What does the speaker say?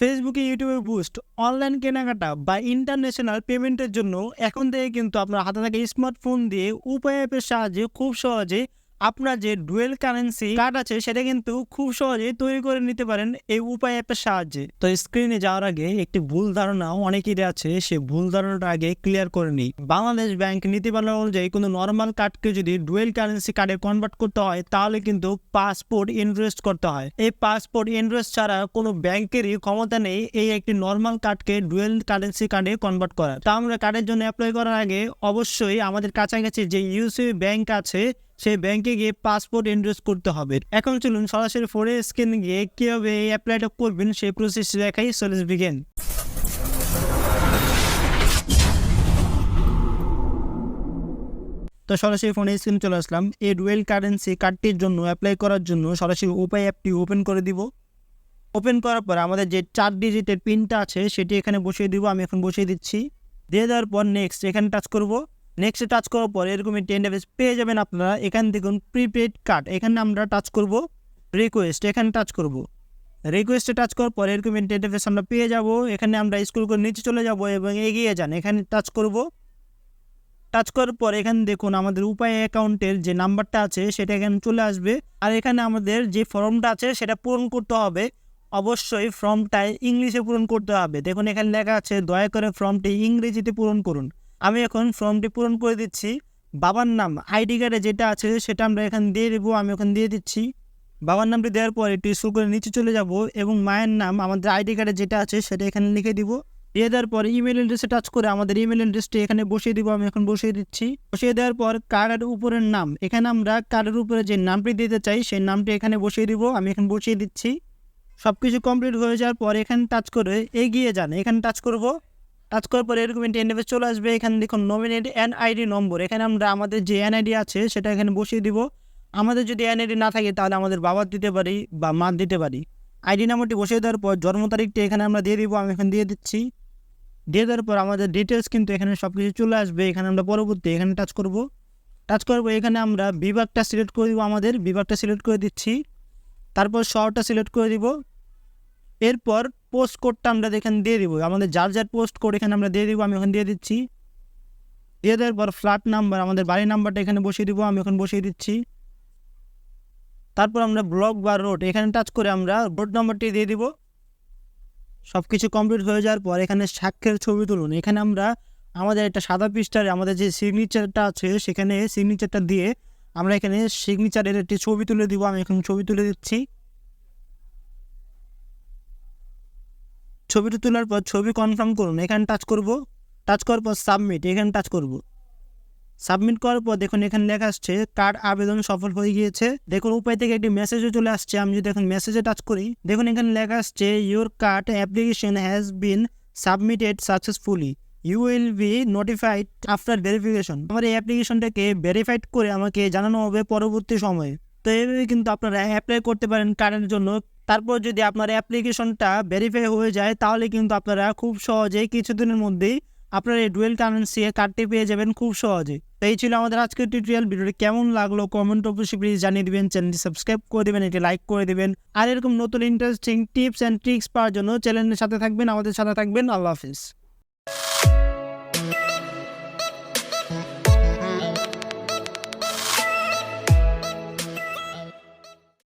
ফেসবুকে ইউটিউবে boost online কেনাকাটা বা ইন্টারন্যাশনাল পেমেন্টের জন্য এখন থেকে কিন্তু আপনার হাতে থাকা স্মার্টফোন দিয়ে উপায় অ্যাপের সাহায্যে খুব সহজে আপনার যে ডুয়েল কারেন্সি কার্ড আছে, সেটা কিন্তু খুব সহজেই তৈরি করে নিতে পারেন এই উপায় অ্যাপের সাহায্যে। তো স্ক্রিনে যাওয়ার আগে একটি ভুল ধারণা অনেকেরই আছে, সে ভুল ধারণাটা আগে ক্লিয়ার করে নিই। বাংলাদেশ ব্যাংক নীতিমালা অনুযায়ী কোনো নর্মাল কার্ডকে যদি ডুয়েল কারেন্সি কার্ডে কনভার্ট করতে হয়, তাহলে কিন্তু পাসপোর্ট ইনভেস্ট করতে হয়। এই পাসপোর্ট ইনভেস্ট ছাড়া কোনো ব্যাংকেরই ক্ষমতা নেই এই একটি নর্মাল কার্ডকে ডুয়েল কারেন্সি কার্ডে কনভার্ট করার। তা আমরা কার্ডের জন্য অ্যাপ্লাই করার আগে অবশ্যই আমাদের কাছাকাছি যে ইউসিবি ব্যাংক আছে সেই ব্যাংকে গিয়ে পাসপোর্ট ইনভেস্ট করতে হবে। এখন চলুন সরাসরি ফোনে স্ক্রিন গিয়ে কীভাবে এই অ্যাপ্লাইটা করবেন সেই প্রসেস দেখাই। সোলেস বিগেন তো সরাসরি ফোনে স্ক্রিন চলে আসলাম। এই ডুয়েল কারেন্সি কার্ডটির জন্য অ্যাপ্লাই করার জন্য সরাসরি উপায় অ্যাপটি ওপেন করে দিব। ওপেন করার পর আমাদের যে চার ডিজিটের পিনটা আছে, সেটি এখানে বসিয়ে দিব। আমি এখন বসিয়ে দিচ্ছি। দিয়ে দেওয়ার পর নেক্সট এখানে টাচ করব। নেক্সটে টাচ করার পর এরকম একটি ইন্টারফেস পেয়ে যাবেন আপনারা। এখান দেখুন প্রিপেড কার্ড এখানে আমরা টাচ করব রিকোয়েস্ট এখানে টাচ করব। রিকোয়েস্টে টাচ করার পর এরকম একটি ইন্টারফেস আমরা পেয়ে যাব। এখানে আমরা স্কুল করে নিচে চলে যাব এবং এগিয়ে যান। এখানে টাচ করব। টাচ করার পর এখানে দেখুন আমাদের উপায় অ্যাকাউন্টের যে নাম্বারটা আছে সেটা এখানে চলে আসবে। আর এখানে আমাদের যে ফর্মটা আছে সেটা পূরণ করতে হবে। অবশ্যই ফর্মটায় ইংলিশে পূরণ করতে হবে। দেখুন এখানে লেখা আছে, দয়া করে ফর্মটি ইংরেজিতে পূরণ করুন। আমি এখন ফর্মটি পূরণ করে দিচ্ছি। বাবার নাম, আইডি কার্ডে যেটা আছে সেটা আমরা এখানে দিয়ে দেবো, আমি ওখানে দিয়ে দিচ্ছি। বাবার নামটি দেওয়ার পর একটু স্কুল করে নিচে চলে যাব এবং মায়ের নাম, আমাদের আইডি কার্ডে যেটা আছে সেটা এখানে লিখে দিব। দিয়ে দেওয়ার পর ইমেল অ্যাড্রেসে টাচ করে আমাদের ইমেল অ্যাড্রেসটি এখানে বসিয়ে দিব, আমি এখন বসিয়ে দিচ্ছি। বসিয়ে দেওয়ার পর কার্ডের উপরের নাম, এখানে আমরা কার্ডের উপরে যে নামটি দিতে চাই সেই নামটি এখানে বসিয়ে দিব, আমি এখানে বসিয়ে দিচ্ছি। সব কিছু কমপ্লিট হয়ে যাওয়ার পর এখানে টাচ করে এগিয়ে যান, এখানে টাচ করব। টাচ করার পর এরকম একটি চলে আসবে। এখানে দেখুন নমিনেট এনআইডি নম্বর। এখানে আমরা আমাদের যে এনআইডি আছে, সেটা এখানে বসিয়ে দিব। আমাদের যদি এনআইডি না থাকে, তাহলে আমাদের বাবার দিতে পারি বা মার দিতে পারি। আইডি নাম্বারটি বসিয়ে দেওয়ার পর জন্ম তারিখটি এখানে আমরা দিয়ে দিব, আমি এখানে দিয়ে দিচ্ছি। দিয়ে দেওয়ার পর আমাদের ডিটেলস কিন্তু এখানে সব কিছু চলে আসবে। এখানে আমরা পরবর্তী এখানে টাচ করব। টাচ করব এখানে আমরা বিভাগটা সিলেক্ট করে দিব আমাদের। বিভাগটা সিলেক্ট করে দিচ্ছি। তারপর শহরটা সিলেক্ট করে দিব। এরপর পোস্ট কোডটা আমরা এখানে দিয়ে দেবো। আমাদের যার যার পোস্ট কোড এখানে আমরা দিয়ে দেবো, আমি ওখানে দিয়ে দিচ্ছি। দিয়ে দেওয়ার পর ফ্ল্যাট নাম্বার আমাদের বাড়ির নাম্বারটা এখানে বসিয়ে দিব, আমি ওখানে বসিয়ে দিচ্ছি। তারপর আমরা ব্লক বা রোড এখানে টাচ করে আমরা রোড নাম্বারটি দিয়ে দিব। সব কিছু কমপ্লিট হয়ে যাওয়ার পর এখানে সাক্ষের ছবি তুলুন। এখানে আমরা আমাদের একটা সাদা পৃষ্ঠারে, আমাদের যে সিগনেচারটা আছে, সেখানে সিগনেচারটা দিয়ে আমরা এখানে সিগনেচারের একটি ছবি তুলে দিব, আমি এখন ছবি তুলে দিচ্ছি। ছবিটা তোলার পর ছবি কনফার্ম করুন, এখানে টাচ করব। টাচ করার পর সাবমিট এখানে টাচ করব। সাবমিট করার পর দেখুন এখানে লেখা আসছে কার্ড আবেদন সফল হয়ে গিয়েছে। দেখুন উপায় থেকে একটি মেসেজও চলে আসছে, আমি যদি এখন মেসেজে টাচ করি, দেখুন এখানে লেখা আসছে your card application has been submitted successfully you will be notified after verification আমার এই অ্যাপ্লিকেশনটাকে ভেরিফাইড করে আমাকে জানানো হবে পরবর্তী সময়ে। তো এইভাবে কিন্তু আপনারা অ্যাপ্লাই করতে পারেন কারেন্টের জন্য। তারপর যদি আপনার অ্যাপ্লিকেশনটা ভেরিফাই হয়ে যায়, তাহলে কিন্তু আপনারা খুব সহজেই কিছুদিনের মধ্যেই আপনার এই ডুয়েল কারেন্সি কার্ডটি পেয়ে যাবেন খুব সহজে তো এই ছিল আমাদের আজকের টিউটোরিয়াল ভিডিওটি কেমন লাগল কমেন্ট অবশ্যই প্লিজ জানিয়ে দিবেন। চ্যানেলটি সাবস্ক্রাইব করে দেবেন, এটি লাইক করে দেবেন। আর এরকম নতুন ইন্টারেস্টিং টিপস অ্যান্ড ট্রিক্স পাওয়ার জন্য চ্যানেলের সাথে থাকবেন, আমাদের সাথে থাকবেন। আল্লাহ হাফিজ।